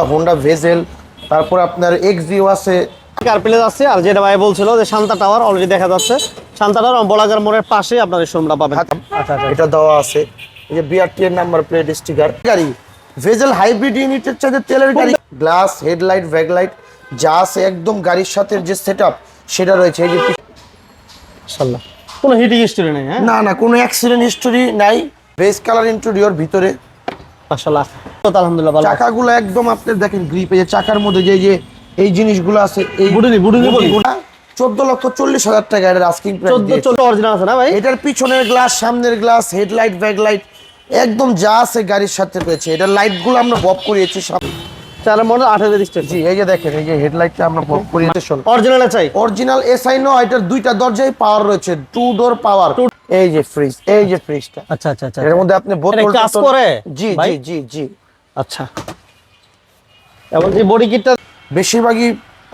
করলা Honda bezel তারপর আপনার এক্সিও আছে। কার্পিলেজ আছে আর যেটা ভাই বলছিল যে শান্তা টাওয়ার অলরেডি দেখা যাচ্ছে। শান্তা টাওয়ার বলাগার মোড়ের পাশে আপনার এই শোরুমটা পাবেন। আচ্ছা আচ্ছা এটা দেওয়া আছে। এই যে বিআরটি এর নাম্বার প্লেট স্টিকার গাড়ি ভেজেল হাইব্রিড ইউনিটের চাইতে তেলের গাড়ি। গ্লাস হেডলাইট ব্যাকলাইট যা আছে একদম গাড়ির সাথে যে সেটআপ সেটা রয়েছে। এই যে কোনো হিটিং হিস্টোরি নেই হ্যাঁ? না না কোনো অ্যাক্সিডেন্ট হিস্টোরি নাই। বেস কালার ইন্টেরিয়র ভিতরে। মাশাআল্লাহ। আলহামদুলিল্লাহ ভালো চাকাগুলো একদম আপনি দেখেন গ্রিপ যে চাকার মধ্যে যে যে এই জিনিসগুলো আছে এই বুটিনি, বুটিনি বলি। চোদ্দ লক্ষ চল্লিশ হাজার টাকা এটার আস্কিং চোদ্দ প্রাইস চোদ্দ অরিজিনাল আছে না ভাই? এটার পিছনের গ্লাস সামনের গ্লাস হেডলাইট ব্যাকলাইট একদম যা আছে গাড়ির সাথে রয়েছে। এটার লাইটগুলো আমরা বব করিয়েছি সব। চার মডেল আঠারো রেজিস্ট্রেশন জি এই যে দেখেন এই যে হেডলাইটটা আমরা বব করিয়েছি অরিজিনাল চাই অরিজিনাল এসআই নো এটার দুইটা দরজায় পাওয়ার রয়েছে টু ডোর পাওয়ার এই যে ফ্রিজ এই যে ফ্রিজটা আচ্ছা আচ্ছা আচ্ছা এর মধ্যে আপনি বোতল কাজ করে, জি জি জি জি। আচ্ছা। এবং যে বডি কিটটা বেশিরভাগই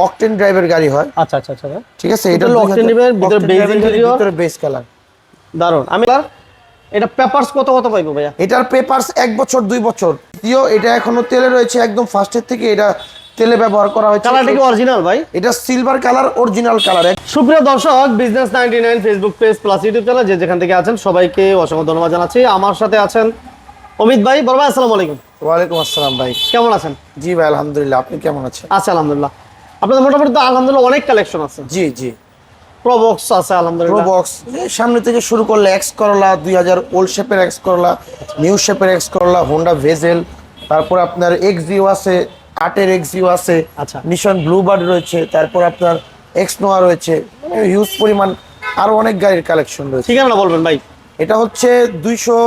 অকটেন ড্রাইভের গাড়ি হয়। আচ্ছা আচ্ছা আচ্ছা ঠিক আছে এটা হলো octane drive ভিতরে base interior। ভিতরে বেস কালার দারুণ আমি এটা পেপারস কত কত পাইবো ভাইয়া? এটার পেপারস এক বছর দুই বছর। দ্বিতীয় এটা এখনও তেলে রয়েছে একদম ফার্স্টের থেকে এটা তেলে ব্যবহার করা হয়েছে। কালারটা কি অরিজিনাল ভাই? এটা সিলভার কালার অরিজিনাল কালার সুপ্রিয় দর্শক business ninety nine Facebook page plus YouTube channel যে যেখান থেকে আছেন সবাইকে অসংখ্য ধন্যবাদ জানাচ্ছি। আমার সাথে আছেন অমিত ভাই বড় ভাই আসসালামু আলাইকুম। ওয়ালাইকুম আসসালাম ভাই। কেমন আছেন? জি ভাই আলহামদুলিল্লাহ আপনি কেমন আছেন? আচ্ছা আলহামদুলিল্লাহ। আপনাদের মোটামুটি তো আলহামদুলিল্লাহ অনেক কালেকশন আছে। জি জি। প্রবক্স আছে আলহামদুলিল্লাহ। প্রোবক্স সামনে থেকে শুরু করলে এক্স করলা দুই হাজার ওল্ড শেপের এক্স করলা নিউ শেপের এক্স করলা হোন্ডা ভেজেল তারপর আপনার এক্সিও আছে আটের এক্সিও আছে আচ্ছা। নিশন ব্লুবার্ড রয়েছে তারপর আপনার এক্স নোয়া রয়েছে হিউজ পরিমাণ আরও অনেক গাড়ির কালেকশন রয়েছে। ঠিকানা বলবেন ভাই। এটা হচ্ছে দুইশো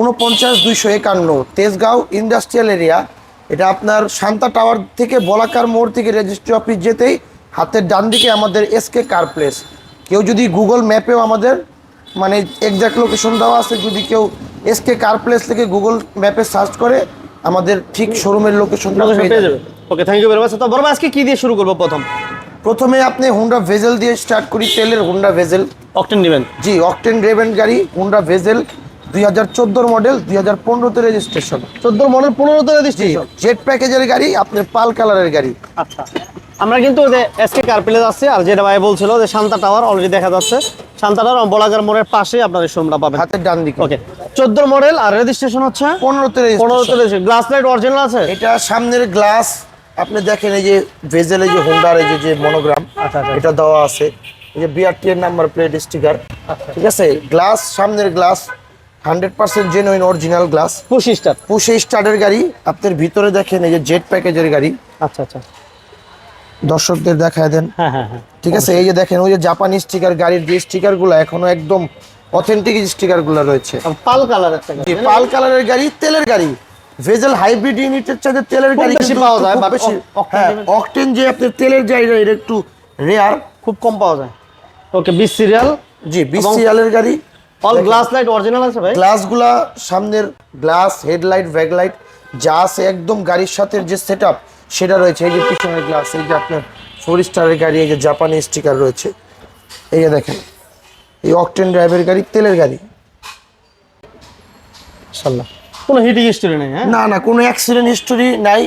উনপঞ্চাশ দুইশো একান্ন। Tejgaon industrial area. এটা আপনার শান্তা টাওয়ার থেকে বলাকার মোড় থেকে রেজিস্ট্রি অফিস যেতেই হাতের ডান দিকে আমাদের এসকে কার প্লেস। কেউ যদি গুগল ম্যাপেও আমাদের মানে এক্সাক্ট লোকেশন দেওয়া আছে যদি কেউ এসকে কার প্লেস থেকে গুগল ম্যাপে সার্চ করে আমাদের ঠিক শোরুমের লোকেশন পেয়ে যাবে। Okay thank you very much তো বড় আজকে কী দিয়ে শুরু করব প্রথম? প্রথমে আপনি হুন্ডা ভেজেল দিয়ে স্টার্ট করি তেলের হুন্ডা ভেজেল অকটেন নেবেন। জি অকটেন রেভেন গাড়ি হুন্ডা ভেজেল দুই হাজার চোদ্দোর মডেল দুই হাজার পনেরোতে রেজিস্ট্রেশন চোদ্দ মডেল পনেরোতে রেজিস্ট্রেশন জেট প্যাকেজের গাড়ি আপনার পাল কালারের গাড়ি। আচ্ছা। আমরা কিন্তু যে এসকে কার্পিলেজ আছে আর যেটা ভাই বলছিল যে শান্তা টাওয়ার অলরেডি দেখা যাচ্ছে। শান্তা টাওয়ার বলাগার মোড়ের পাশে আপনার এই শোরুমটা পাবেন। হাতের ডান দিকে। ওকে চোদ্দ মডেল আর রেজিস্ট্রেশন হচ্ছে? পনেরোতে পনেরোতে রেজিস্ট্রেশন গ্লাস লাইট অরিজিনাল আছে? এটা সামনের গ্লাস আপনি দেখেন এই যে ভেজেল যে হোন্ডার এই যে যে মনোগ্রাম আচ্ছা, আচ্ছা। এটা দেওয়া আছে। এই যে বিআরটি এর নাম্বার প্লেট স্টিকার ঠিক আছে? গ্লাস সামনের glass hundred percent genuine original glass পঁচিশ স্টার পুষে স্টার্টের গাড়ি আপনার ভিতরে দেখেন এই যে জেট প্যাকেজের গাড়ি। আচ্ছা আচ্ছা। দর্শকদের দেখায় দেন। হ্যাঁ হ্যাঁ হ্যাঁ। ঠিক আছে এই যে দেখেন ওই যে জাপানি স্টিকার গাড়ির যে স্টিকারগুলো এখনও একদম অথেন্টিক স্টিকারগুলো রয়েছে। পাল কালার একটা গাড়ি? পাল কালারের গাড়ি তেলের গাড়ি। ভেজেল হাইব্রিড ইউনিটের চাইতে তেলের গাড়ি বেশি পাওয়া যায়, খুব বেশি হ্যাঁ। অকটেন যে আপনার তেলের জায়গা এটা একটু রেয়ার খুব কম পাওয়া যায়। ওকে বিশ সিরিয়াল জি বিশ সিরিয়ালের গাড়ি। অল গ্লাস লাইট অরিজিনাল আছে ভাই? গ্লাসগুলা সামনের গ্লাস হেডলাইট ব্যাকলাইট যা আছে একদম গাড়ির সাথে যে সেটআপ সেটা রয়েছে। এই যে পিছনের গ্লাস এই যে আপনার ফোর স্টারের গাড়ি এই যে জাপানি স্টিকার রয়েছে। এই যে দেখেন এই অকটেন ড্রাইভের গাড়ি তেলের গাড়ি। ইনশাআল্লাহ কোনো হিটিং হিস্টোরি নেই হ্যাঁ? না না কোনো অ্যাক্সিডেন্ট হিস্টোরি নাই।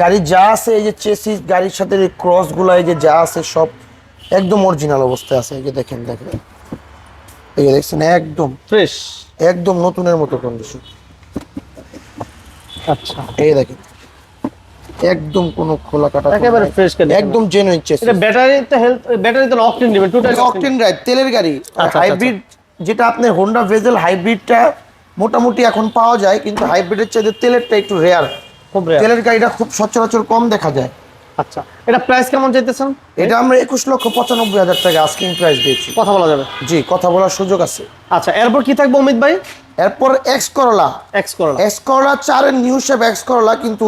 গাড়ি যা আছে এই যে চেসি গাড়ির সাথে এই ক্রসগুলো এই যে যা আছে সব একদম অরিজিনাল অবস্থায় আছে। এই যে দেখেন দেখেন। এই দেখছেন একদম ফ্রেশ। একদম নতুনের মতো কন্ডিশন আচ্ছা। এই দেখেন একদম কোনো খোলা কাটা একেবারে condition। একদম জেনুইন চেসিস এটা ব্যাটারিতে হেলথ ব্যাটারিতে অকটেন দিবেন টোটাল অকটেন ড্রাইভ তেলের গাড়ি। আচ্ছা, হাইব্রিড যেটা আপনার হোন্ডা ভেজেল হাইব্রিডটা মোটামুটি এখন পাওয়া যায় কিন্তু হাইব্রিডের চাইতে তেলেরটা একটু রেয়ার খুব রেয়ার তেলের গাড়িটা খুব সচরাচর কম দেখা যায়। আচ্ছা এটা প্রাইস কেমন চাইতেছেন? এটা আমরা একুশ লক্ষ পঁচানব্বই হাজার টাকা আস্কিং প্রাইস দিয়েছি। কথা বলা যাবে? জি কথা বলার সুযোগ আছে। আচ্ছা এরপর কি থাকবে অমিত ভাই? এরপর X Corolla X Corolla X Corolla চারের নিউ শেপ এক্স করলা কিন্তু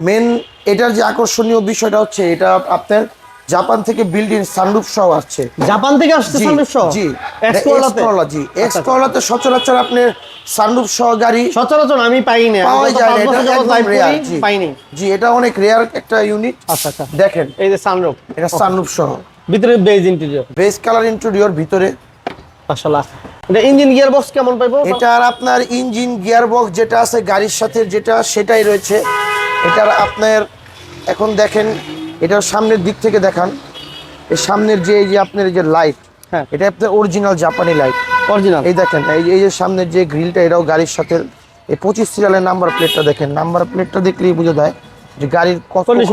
মেন এটার যে আকর্ষণীয় বিষয়টা হচ্ছে এটা আপনার জাপান থেকে বিল্ডিং সানরুফ সহ আসছে। জাপান থেকে আসছে সানরুফ সহ? জি। এক্স এক্স করলাতে করলা জি। এক্স আচ্ছা, সচরাচর আপনার সানরুফ সহ গাড়ি সচরাচর আমি পাইনি। আমি পাওয়া যায় না, এটা একদম জি। পাইনি। জি এটা অনেক রেয়ার একটা ইউনিট আচ্ছা আচ্ছা। দেখেন। এই যে সানরুফ এটা সানরুফ সহ। ভিতরে beige interior beige colour interior ভিতরে। মাশাআল্লাহ। এটা ইঞ্জিন গিয়ার বক্স কেমন পাইবো? এটার আপনার ইঞ্জিন গিয়ার বক্স যেটা আছে গাড়ির সাথে যেটা সেটাই রয়েছে। এটার আপনার এখন দেখেন এটার সামনের দিক থেকে দেখান। এর সামনের যে এই যে আপনার এই যে লাইট হ্যাঁ। এটা আপনার অরিজিনাল জাপানি লাইট অরিজিনাল এই দেখেন এই এই যে সামনের যে গ্রিলটা এটাও গাড়ির সাথে এই পঁচিশ সিরিয়ালের নাম্বার প্লেটটা দেখেন। নাম্বার প্লেটটা দেখলেই বুঝে দেয় যে গাড়ির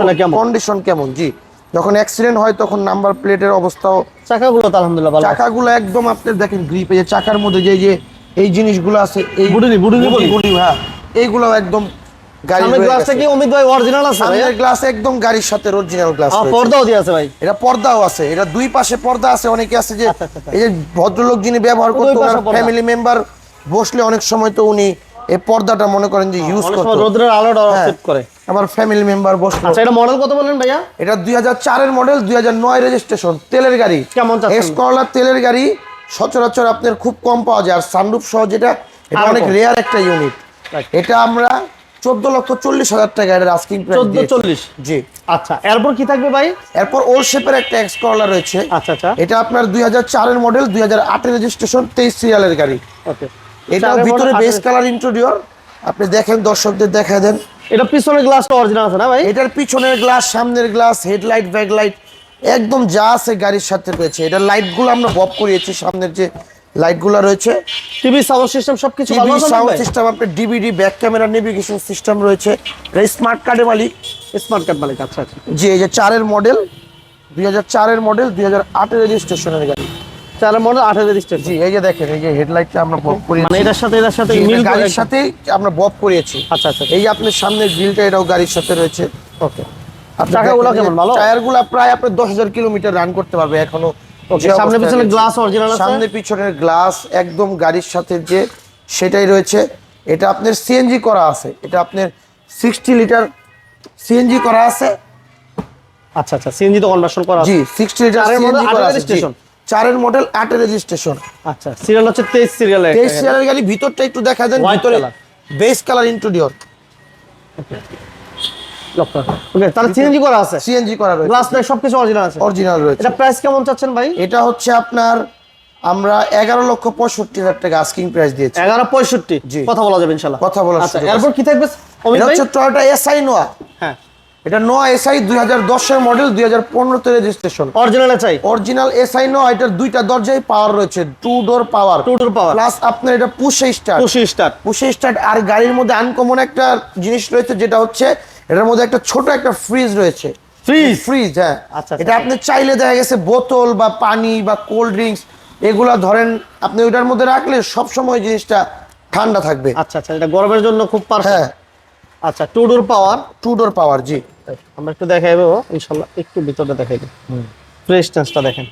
টা কেমন? কন্ডিশন কেমন জি। যখন অ্যাক্সিডেন্ট হয় তখন নাম্বার প্লেটের অবস্থাও চাকাগুলো তো আলহামদুলিল্লাহ ভালো। চাকাগুলো একদম আপনি দেখেন গ্রিপ এই যে চাকার মধ্যে যে যে এই জিনিসগুলো আছে এই বলি। বুটুনি, হ্যাঁ। এইগুলো একদম গাড়ি সামনের গ্লাসটা কি অমিত ভাই অরিজিনাল আছে সামনের গ্লাস একদম গাড়ির সাথে অরিজিনাল গ্লাস আমার পর্দাও দিয়ে আছে ভাই। এটা পর্দাও আছে। এটা দুই পাশে পর্দা আছে। অনেকে আছে যে আচ্ছা, আচ্ছা, আচ্ছা। এই যে ভদ্রলোক যিনি ব্যবহার ফ্যামিলি মেম্বার বসলে অনেক সময় তো উনি এই পর্দাটা মনে করেন যে ইউজ অনেক করতো। সময় রোদ্রের আলোটা হ্যাঁ। সেট করে। আবার ফ্যামিলি মেম্বার বসল। আচ্ছা এটা মডেল কত বললেন ভাইয়া? এটা মডেল দুই হাজার নয় রেজিস্ট্রেশন তেলের গাড়ি। কেমন চাচ্ছেন? এক্স তেলের গাড়ি সচরাচর আপনার খুব কম পাওয়া যায়। আর সানরুফ সহ যেটা এটা অনেক রেয়ার একটা ইউনিট এটা আমরা চোদ্দ লক্ষ চল্লিশ হাজার টাকা এটার আস্কিং প্রাইস 1440 জি। আচ্ছা এরপর কি থাকবে ভাই? এরপর ওল শেপের একটা এক্স করলা রয়েছে। আচ্ছা আচ্ছা। এটা আপনার দুই হাজার চারের মডেল দুই হাজার আটের রেজিস্ট্রেশন তেইশ সিরিয়ালের গাড়ি। ওকে। এটা ভিতরে বেস কালার ইন্টেরিয়র আপনি দেখেন দর্শকদের দেখা দেন। এটা পিছনের গ্লাসটা অরিজিনাল আছে না ভাই? এটার পিছনের গ্লাস সামনের গ্লাস হেডলাইট ব্যাকলাইট একদম যা আছে গাড়ির সাথে রয়েছে। এটা লাইটগুলো আমরা বব করিয়েছি সামনের যে লাইটগুলো রয়েছে। টিভি সাউন্ড সিস্টেম সবকিছু ভালো টিভি আছে সাউন্ড সিস্টেম আপনার DVD back camera navigation system রয়েছে। এটা স্মার্ট কার্ডের মালিক। স্মার্ট কার্ড মালিক আচ্ছা আচ্ছা। যে এই যে চারের মডেল দুই হাজার চারের মডেল দুই হাজার আটের রেজিস্ট্রেশনের গাড়ি। চারের মডেল আঠের রেজিস্ট্রেশন জি এই যে দেখেন এই যে হেডলাইটটা আমরা বব করিয়েছি। মানে এটার সাথে এটার সাথে জি, মিল গাড়ির সাথেই আমরা বব করিয়েছি। আচ্ছা আচ্ছা এই যে আপনার সামনের গ্রিলটা এটাও গাড়ির সাথে রয়েছে। ওকে চাকাগুলো কেমন, ভালো? টায়ারগুলো প্রায় আপনার দশ হাজার কিলোমিটার রান করতে পারবে এখনও। সামনে পিছনে গ্লাস অরিজিনাল আছে? সামনে পিছনের গ্লাস একদম গাড়ির সাথে যে সেটাই রয়েছে এটা আপনার সিএনজি করা আছে। এটা আপনার সিক্সটি লিটার সিএনজি করা আছে। আচ্ছা আচ্ছা সিএনজি তো কনভার্সন করা আছে। জি সিক্সটি লিটার সিএনজি করা আছে। চারের মডেল আটের রেজিস্ট্রেশন আচ্ছা সিরিয়াল হচ্ছে তেইশ সিরিয়াল তেইশ সিরিয়ালের গাড়ি ভিতরটা একটু দেখা দেন ভিতরে বেস কালার ইন্টেরিয়র ওকে তাহলে সিএনজি করা আছে। সিএনজি করা রয়েছে। গ্লাস নাই সবকিছু অরিজিনাল আছে। অরিজিনাল রয়েছে। এটা প্রাইস কেমন চাচ্ছেন ভাই? এটা হচ্ছে আপনার আমরা এগারো লক্ষ পঁয়ষট্টি হাজার টাকা আস্কিং প্রাইস দিয়েছি। এগারো পঁয়ষট্টি? কথা বলা যাবে ইনশাল্লাহ। কথা বলার আচ্ছা। এরপর কি থাকবে? এটা হচ্ছে টয়োটা এসআই নোয়া হ্যাঁ। এটা নোয়া এসআই দুই হাজার দশের মডেল দুই হাজার পনেরোতে রেজিস্ট্রেশন অরিজিনালে চাই অরিজিনাল এসআই নোয়া এটার দুইটা দরজায় পাওয়ার রয়েছে two door power Two door power। Plus আপনার এটা পুষে স্টার্ট খুশি স্টার পুষে স্টার্ট আর গাড়ির মধ্যে আনকমন একটা জিনিস রয়েছে যেটা হচ্ছে এটার মধ্যে একটা ছোট একটা ফ্রিজ রয়েছে। ফ্রিজ ফ্রিজ হ্যাঁ। আচ্ছা, এটা আপনি চাইলে দেখা গেছে বোতল বা পানি বা কোল্ড ড্রিঙ্কস এগুলা ধরেন আপনি ওইটার মধ্যে রাখলে সব সময় জিনিসটা ঠান্ডা থাকবে। আচ্ছা আচ্ছা এটা গরমের জন্য খুব পারফেক্ট হ্যাঁ। আচ্ছা two door power two door power জি। আমরা একটু দেখাইবো ইনশাল্লাহ একটু ভিতরটা দেখাই দিই ফ্রেশনেসটা দেখেন।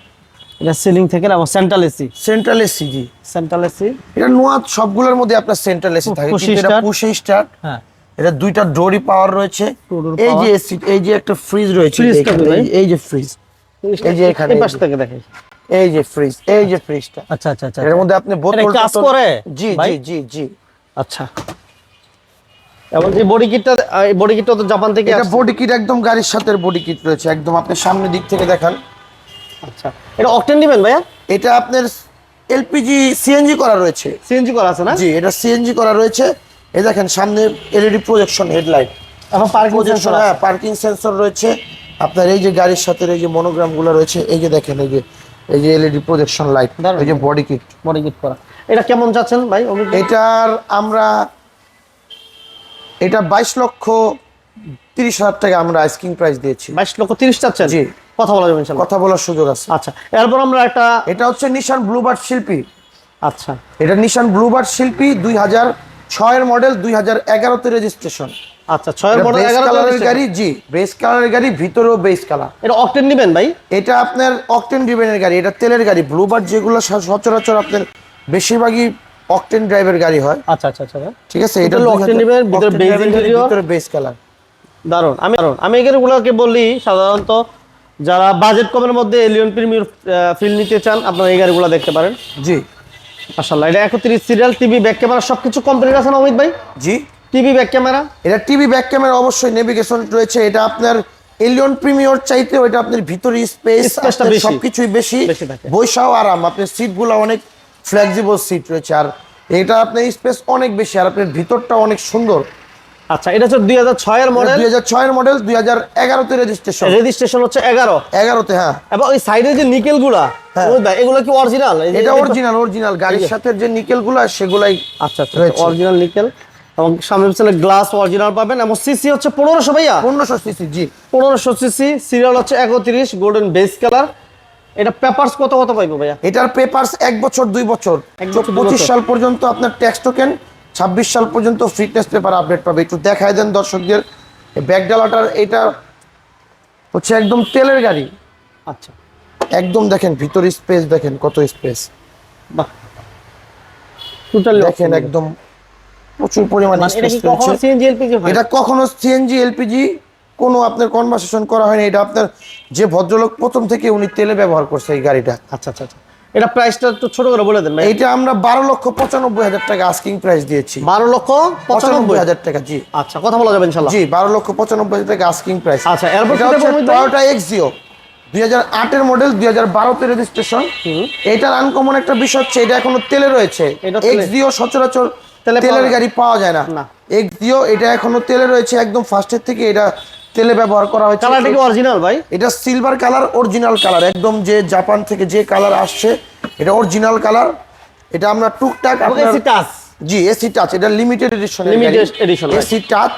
এটা সিলিং থেকে না সেন্ট্রাল এসি সেন্ট্রাল এসি জি। সেন্ট্রাল এসি এটা নোয়া সবগুলোর মধ্যে আপনার সেন্ট্রাল এসি থাকে কিন্তু এটা। পুশে স্টার্ট হ্যাঁ। এটা দুইটা ডোরি পাওয়ার রয়েছে। এই যে এসি এই যে একটা ফ্রিজ রয়েছে? এই- যে ফ্রিজ এই যে এখানে, পাশ যে। থেকে দেখাই। এই যে ফ্রিজ এই যে ফ্রিজটা আচ্ছা আচ্ছা আচ্ছা। এর মধ্যে আপনি বোতল কাজ করে, জি জি জি জি। আচ্ছা। এবং এই বডি কিটটা এই বডি কিটটা তো জাপান থেকে এটা বডি কিট একদম গাড়ির সাথে বডি কিট রয়েছে একদম আপনি সামনের দিক থেকে দেখান। আচ্ছা এটা অকটেন দিবেন ভাইয়া? এটা আপনার এলপিজি সিএনজি করা রয়েছে। সিএনজি করা আছে না? জি এটা সিএনজি করা রয়েছে। এই দেখেন সামনে এলইডি প্রজেকশন হেডলাইট এখন পার্কিং সেন্সর হ্যাঁ পার্কিং সেন্সর রয়েছে। আপনার এই যে গাড়ির সাথে এই যে মনোগ্রামগুলো রয়েছে এই যে দেখেন এই যে এই যে এলইডি প্রজেকশন লাইট। এই যে বডি কিট বডি কিট করা। এটা কেমন যাচ্ছেন ভাই? এটার আমরা এটা বাইশ লক্ষ তিরিশ হাজার টাকা আমরা আইসকিং প্রাইস দিয়েছি। বাইশ লক্ষ তিরিশ চাচ্ছেন? জি। কথা বলা যাবে কথা বলার সুযোগ আছে। আচ্ছা এরপর আমরা একটা এটা হচ্ছে নিশান ব্লুবার্ড শিল্পী। আচ্ছা। এটা নিশান ব্লুবার্ড শিল্পী দুই হাজার ছয়ের মডেল দুই হাজার এগারোতে রেজিস্ট্রেশন আচ্ছা ছয়ের মডেল এগারো কালারের গাড়ি জি বেস কালারের গাড়ি ভিতরেও বেস কালার এটা অকটেন নিবেন ভাই? এটা আপনার অকটেন গাড়ি এটা তেলের গাড়ি। ব্লুবার্ড যেগুলো সচরাচর আপনার বেশিরভাগই অকটেন ড্রাইভের গাড়ি হয়। আচ্ছা আচ্ছা আচ্ছা ঠিক আছে এটা হলো octane driven, ভিতরে base interior। ভিতরে বেস কালার দারুণ আমি দারুণ আমি এই গাড়িগুলোকে বলি সাধারণত যারা বাজেট কমের মধ্যে এলিয়ন প্রিমিয়ার ফিল নিতে চান আপনারা এই গাড়িগুলো দেখতে পারেন। জি। মাশাআল্লাহ এটা একত্রিশ সিরিয়াল টিভি ব্যাক ক্যামেরা সবকিছু কমপ্লিট আছে না অমিত ভাই? জি। টিভি ব্যাক ক্যামেরা এটা টিভি ব্যাক ক্যামেরা অবশ্যই নেভিগেশন রয়েছে এটা আপনার এলিয়ন প্রিমিয়র চাইতেও এটা আপনার ভিতরে স্পেস। সবকিছুই বেশি। বৈশাও আরাম আপনার সিটগুলো অনেক ফ্লেক্সিবল সিট রয়েছে। আর এটা আপনার স্পেস অনেক বেশি আর আপনার ভিতরটা অনেক সুন্দর। আচ্ছা এটা হচ্ছে দুই হাজার ছয়ের মডেল দুই হাজার ছয়ের মডেল দুই হাজার এগারোতে রেজিস্ট্রেশন রেজিস্ট্রেশন হচ্ছে এগারো। এগারোতে হ্যাঁ। এবং ওই সাইডে যে নিকেলগুলা হ্যাঁ। এগুলো কি অরিজিনাল এটা অরিজিনাল অরিজিনাল গাড়ির সাথে যে নিকেলগুলো সেগুলাই আচ্ছা আচ্ছা অরিজিনাল নিকেল এবং সামনে পিছনে গ্লাস অরিজিনাল পাবেন। এবং সিসি হচ্ছে পনেরোশো ভাইয়া? পনেরোশো সিসি জি। পনেরোশো সিসি সিরিয়াল হচ্ছে একত্রিশ গোল্ডেন বেস কালার এটা পেপারস কত কত পাইবো ভাইয়া? এটার পেপারস এক বছর দুই বছর। পঁচিশ সাল পর্যন্ত আপনার ট্যাক্স টোকেন ছাব্বিশ সাল পর্যন্ত ফিটনেস পেপার আপডেট পাবে। একটু দেখায় দেন দর্শকদের। ব্যাগডালাটার এটা হচ্ছে একদম তেলের গাড়ি। আচ্ছা। একদম দেখেন ভিতর স্পেস দেখেন কত স্পেস বাহ। টোটালি দেখেন একদম প্রচুর পরিমাণে মানে স্পেস হয়? এটা কখনো সিএনজি এলপিজি কোনো আপনার কনভার্সেশন করা হয়নি এটা আপনার যে ভদ্রলোক প্রথম থেকে উনি তেলে ব্যবহার করছে এই গাড়িটা। আচ্ছা আচ্ছা আচ্ছা। এটা প্রাইসটা একটু ছোট করে বলে দেন ভাই। এইটা আমরা বারো লক্ষ পঁচানব্বই হাজার টাকা আস্কিং প্রাইস দিয়েছি। বারো লক্ষ পঁচানব্বই হাজার টাকা জি। আচ্ছা কথা বলা যাবে ইনশাল্লাহ। জি বারো লক্ষ পঁচানব্বই হাজার টাকা আস্কিং প্রাইস আচ্ছা, এরপর এটা? টয়োটা এক্সিও দুই হাজার আটের মডেল দুই হাজার বারোতে রেজিস্ট্রেশন এটার আনকমন একটা বিষয় হচ্ছে এটা এখনও তেলে রয়েছে। এটা। এক্সিও সচরাচর তেলের গাড়ি পাওয়া যায় না। না। এক্সিও এটা এখনও তেলে রয়েছে একদম ফার্স্টের থেকে এটা তেলে ব্যবহার করা হয়েছে। কালারটা কি অরিজিনাল ভাই? এটা সিলভার কালার অরিজিনাল কালার একদম যে জাপান থেকে যে কালার আসছে এটা অরিজিনাল কালার এটা আমরা টুকটাক আপনার- এসি টাচ জি এসি টাচ এটা limited edition Limited edition. AC touch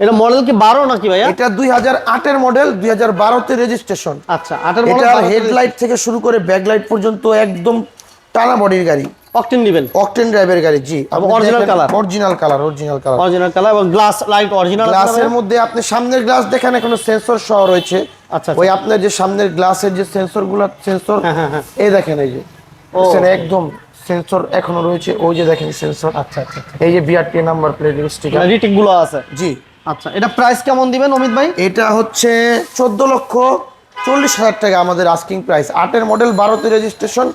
এটা মডেল কি বারো নাকি ভাইয়া? এটা দুই হাজার আটের মডেল দুই হাজার বারোতে রেজিস্ট্রেশন আচ্ছা আটের এটা মডেল এটা হেডলাইট থেকে শুরু করে ব্যাকলাইট পর্যন্ত একদম টানা বডির গাড়ি। অকটেন দিবেন অকটেন ড্রাইভের গাড়ি জি। original colour? Original colour original colour original colour এবং গ্লাস লাইট অরিজিনাল গ্লাসের মধ্যে আপনি সামনের গ্লাস দেখেন এখনও সেন্সর সহ রয়েছে। আচ্ছা, ওই আপনার যে সামনের গ্লাসের যে সেন্সরগুলো সেন্সর। এই দেখেন এই যে। একদম সেন্সর এখনও রয়েছে ওই যে দেখেন সেন্সর আচ্ছা আচ্ছা এই যে বিআরটি নাম্বার প্লেট স্টিকার রিটিকগুলো আছে। জি। আচ্ছা এটা প্রাইস কেমন দিবেন অমিত ভাই? এটা হচ্ছে চোদ্দ লক্ষ চল্লিশ হাজার টাকা আমাদের আস্কিং প্রাইস আটের মডেল বারোতে রেজিস্ট্রেশন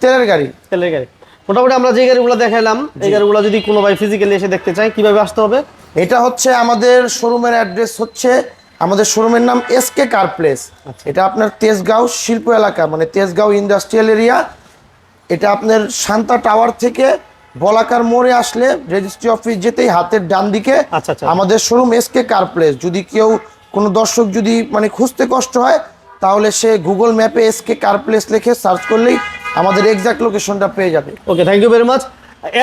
তেলের গাড়ি। তেলের গাড়ি। মোটামুটি আমরা যে গাড়িগুলো দেখাইলাম এই গাড়িগুলো যদি কোনো ভাই ফিজিক্যালি এসে দেখতে চায় কীভাবে আসতে হবে? এটা হচ্ছে আমাদের শোরুমের অ্যাড্রেস হচ্ছে আমাদের শোরুমের নাম এস কে কার প্লেস এটা আপনার তেজগাঁও শিল্প এলাকা মানে তেজগাঁও ইন্ডাস্ট্রিয়াল এরিয়া এটা আপনার শান্তা টাওয়ার থেকে বলাকার মোড়ে আসলে রেজিস্ট্রি অফিস যেতেই হাতের ডান দিকে আচ্ছা, আচ্ছা। আমাদের showroom S K car place যদি কেউ কোনো দর্শক যদি মানে খুঁজতে কষ্ট হয় তাহলে সে গুগল ম্যাপে এস কে কার প্লেস লিখে সার্চ করলেই আমাদের এক্সাক্ট লোকেশনটা পেয়ে যাবে। Okay thank you very much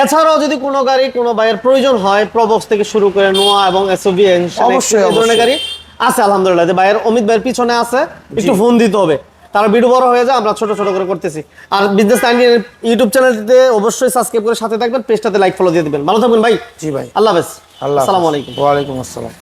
এছাড়াও যদি কোনো গাড়ি কোনো বাইয়ের প্রয়োজন হয় প্রবক্স থেকে শুরু করে নোয়া এবং এসওবি অবশ্যই, ধরনের গাড়ি আছে আলহামদুলিল্লাহ। যে বাইয়ের অমিত ভাইয়ের পিছনে আছে একটু ফোন দিতে হবে। তারা ভিডিও বড় হয়ে যায় আমরা ছোট ছোট করে করতেছি। আর বিজনেস নাইনটি ইউটিউব চ্যানেলটিতে অবশ্যই সাবস্ক্রাইব করে সাথে থাকবেন পেজটাতে লাইক ফলো দিয়ে দিবেন। ভালো থাকবেন ভাই। জি ভাই। আল্লাহ হাফেজ। আল্লাহ আসসালামু আলাইকুম। ওয়ালাইকুম আসসালাম।